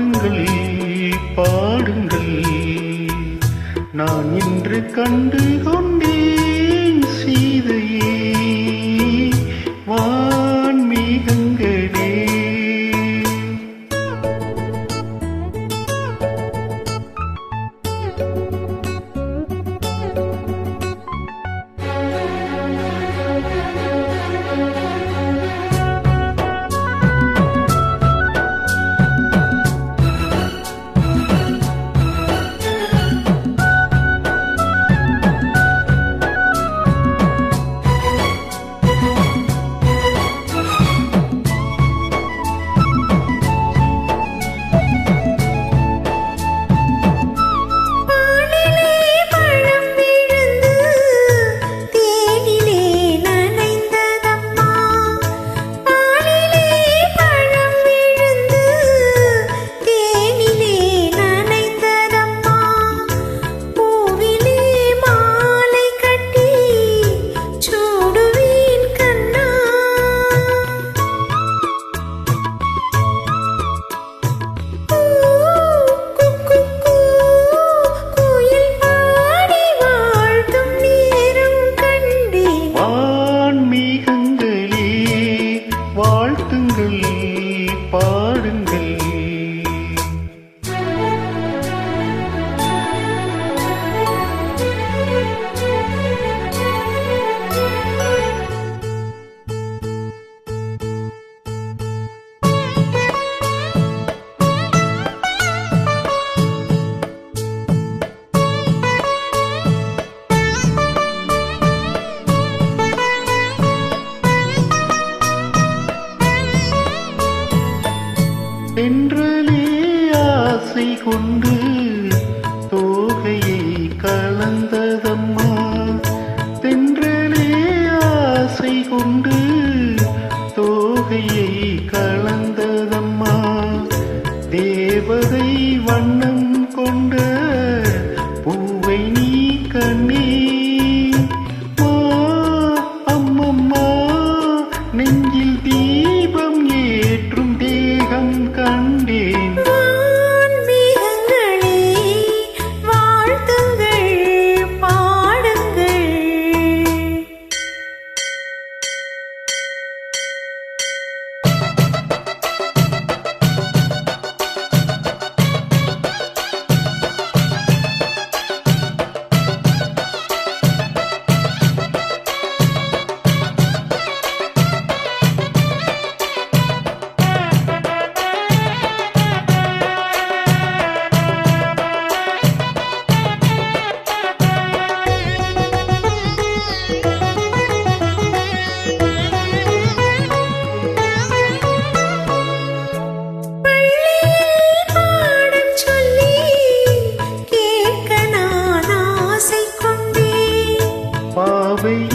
பாடுங்கள் பாடுங்கள். நான் இன்று கண்டு கொண்டு தென்றலே ஆசை கொண்டு தோகையை கலந்ததம்மா. தென்றலே ஆசை கொண்டு தோகையை கலந்ததம்மா. தேவதை வண்ண be